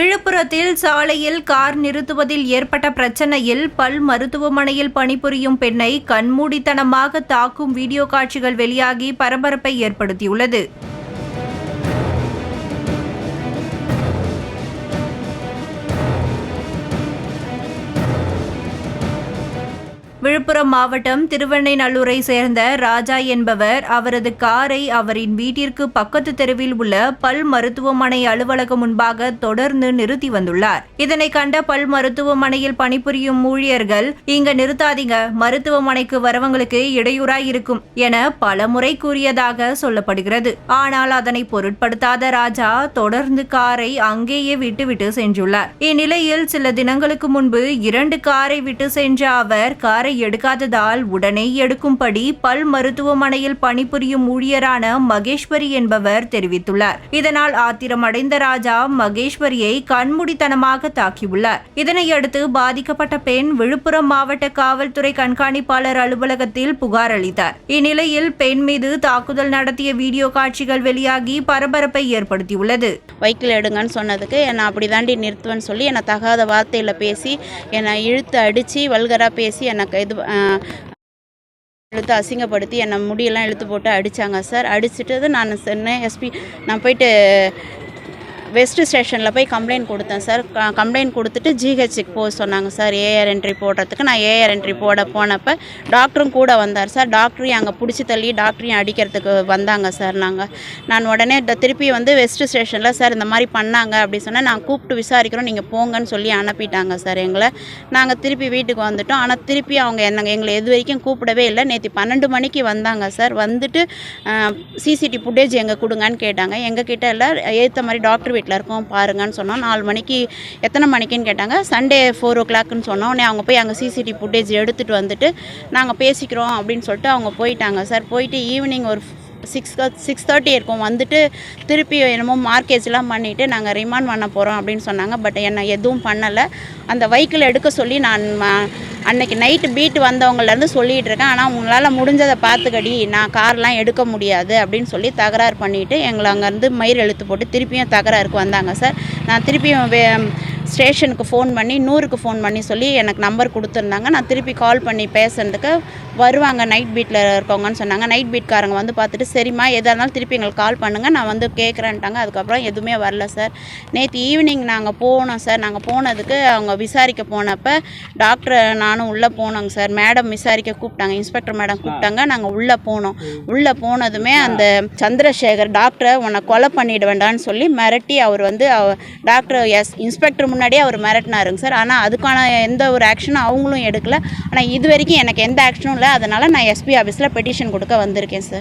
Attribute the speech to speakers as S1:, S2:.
S1: விழுப்புரத்தில் சாலையில் கார் நிறுத்துவதில் ஏற்பட்ட பிரச்சனையில் பல் மருத்துவமனையில் பணிபுரியும் பெண்ணை கண்மூடித்தனமாக தாக்கும் வீடியோ காட்சிகள் வெளியாகி பரபரப்பை ஏற்படுத்தியுள்ளது. விழுப்புரம் மாவட்டம் திருவெண்ணைநல்லூரை சேர்ந்த ராஜா என்பவர் அவரது காரை அவரின் வீட்டிற்கு பக்கத்து தெருவில் உள்ள பல் மருத்துவமனை அலுவலகம் முன்பாக தொடர்ந்து நிறுத்தி வந்துள்ளார். இதனை கண்ட பல் மருத்துவமனையில் பணிபுரியும் ஊழியர்கள் இங்க நிறுத்தாதீங்க மருத்துவமனைக்கு வரவங்களுக்கு இடையூறாய் இருக்கும் என பலமுறை கூறியதாக சொல்லப்படுகிறது. ஆனால் அதனை பொருட்படுத்தாத ராஜா தொடர்ந்து காரை அங்கேயே விட்டுவிட்டு சென்றுள்ளார். இந்நிலையில் சில தினங்களுக்கு முன்பு இரண்டு காரை விட்டு சென்ற அவர் காரை எடுக்காததால் உடனே எடுக்கும்படி பல் மருத்துவமனையில் பணிபுரியும் ஊழியரான மகேஸ்வரி என்பவர் தெரிவித்துள்ளார். இதனால் ஆத்திரமடைந்த ராஜா மகேஸ்வரியை கண்மூடித்தனமாக தாக்கியுள்ளார். இதனையடுத்து பாதிக்கப்பட்ட பெண் விழுப்புரம் மாவட்ட காவல்துறை கண்காணிப்பாளர் அலுவலகத்தில் புகார் அளித்தார். இந்நிலையில் பெண் மீது தாக்குதல் நடத்திய வீடியோ காட்சிகள் வெளியாகி பரபரப்பை ஏற்படுத்தியுள்ளது.
S2: வைக்கில் எடுங்கன்னு சொன்னதுக்கு என்னை அப்படி தாண்டி நிறுத்துவேன்னு சொல்லி என்னை தகாத வார்த்தையில் பேசி என்னை இழுத்து அடித்து வல்கராக பேசி எனக்கு இது இழுத்து அசிங்கப்படுத்தி என்னை முடியெல்லாம் இழுத்து போட்டு அடித்தாங்க சார். அடிச்சுட்டு நான் சொன்னேன் எஸ்பி நான் போயிட்டு வெஸ்ட் ஸ்டேஷனில் போய் கம்ப்ளைண்ட் கொடுத்தேன் சார் க- கம்ப்ளைண்ட் கொடுத்துட்டு ஜிஹெச்சுக்கு போக சொன்னாங்க சார் ஏஆர் என்ட்ரி போடுறதுக்கு. நான் ஏஆர் என்ட்ரி போட போனப்போ டாக்டரும் கூட வந்தார் சார் டாக்டரையும் அங்கே பிடிச்சி தள்ளி டாக்டரையும் அடிக்கிறதுக்கு வந்தாங்க சார் நாங்கள் நான் உடனே திருப்பி வந்து வெஸ்ட் ஸ்டேஷனில் சார் இந்த மாதிரி பண்ணாங்க அப்படின்னு சொன்னால் நான் கூப்பிட்டு விசாரிக்கிறோம் நீங்கள் போங்கன்னு சொல்லி அனுப்பிட்டாங்க சார் எங்களை. நாங்கள் திருப்பி வீட்டுக்கு வந்துட்டோம். ஆனால் திருப்பி அவங்க என்ன எங்களை எது வரைக்கும் கூப்பிடவே இல்லை. நேற்று பன்னெண்டு மணிக்கு வந்தாங்க சார் வந்துட்டு சிசிடி ஃபுட்டேஜ் எங்கே கொடுங்கன்னு கேட்டாங்க. எங்கள் கிட்ட இல்லை ஏற்ற மாதிரி டாக்டர் வீட்டில் இருக்கோம் பாருங்கன்னு சொன்னோம். நாலு மணிக்கு எத்தனை மணிக்குன்னு கேட்டாங்க. சண்டே ஃபோர் ஓ கிளாக்னு சொன்னோம். உடனே அவங்க போய் அங்கே சிசிடி ஃபுட்டேஜ் எடுத்துகிட்டு வந்துட்டு நாங்கள் பேசிக்கிறோம் அப்படின்னு சொல்லிட்டு அவங்க போயிட்டாங்க. சார் போயிட்டு ஈவினிங் ஒரு சிக்ஸ் சிக்ஸ் தேர்ட்டி இருக்கும். வந்துட்டு திருப்பி என்னமோ மார்க்கேஜ்லாம் பண்ணிவிட்டு நாங்கள் ரிமாண்ட் பண்ண போகிறோம் அப்படின்னு சொன்னாங்க. பட் என்னை எதுவும் பண்ணலை. அந்த வைக்கிள் எடுக்க சொல்லி நான் அன்றைக்கி அன்னைக்கு நைட்டு பீட் வந்தவங்கள்லேருந்து சொல்லிகிட்டு இருக்கேன். ஆனால் உங்களால் முடிஞ்சதை பார்த்துக்கடி. நான் கார்லாம் எடுக்க முடியாது அப்படின்னு சொல்லி தகராறு பண்ணிவிட்டு எங்களை அங்கேருந்து மயிர் எழுத்து போட்டு திருப்பியும் தகராறுக்கு வந்தாங்க சார். நான் திருப்பியும் வே ஸ்டேஷனுக்கு ஃபோன் பண்ணி நூறுக்கு ஃபோன் பண்ணி சொல்லி எனக்கு நம்பர் கொடுத்துருந்தாங்க. நான் திருப்பி கால் பண்ணி பேசுகிறதுக்கு வருவாங்க நைட் பீட்டில் இருக்கவங்கன்னு சொன்னாங்க. நைட் பீட்காரங்க வந்து பார்த்துட்டு சரிம்மா எதாக இருந்தாலும் திருப்பி எங்களுக்கு கால் பண்ணுங்கள் நான் வந்து கேட்குறேன்ட்டாங்க அதுக்கப்புறம் எதுவுமே வரல சார் நேற்று ஈவினிங் நாங்கள் போனோம் சார் நாங்கள் போனதுக்கு அவங்க விசாரிக்க போனப்போ டாக்டர் நானும் உள்ளே போனோங்க சார் மேடம் விசாரிக்க கூப்பிட்டாங்க இன்ஸ்பெக்டர் மேடம் கூப்பிட்டாங்க. நாங்கள் உள்ளே போனோம். உள்ளே போனதுமே அந்த சந்திரசேகர் டாக்டரை உன்னை கொலை பண்ணிட வேண்டான்னு சொல்லி மிரட்டி அவர் வந்து அவ- டாக்டர் எஸ் இன்ஸ்பெக்டர் முன்னாடியே அவர் மிரட்டினாருங்க சார். ஆனால் அதுக்கான எந்த ஒரு ஆக்ஷனும் அவங்களும் எடுக்கல. ஆனால் இது வரைக்கும் எனக்கு எந்த ஆக்ஷனும் இல்லை. அதனால் நான் எஸ்பி ஆஃபீஸில் பெட்டிஷன் கொடுக்க வந்திருக்கேன் சார்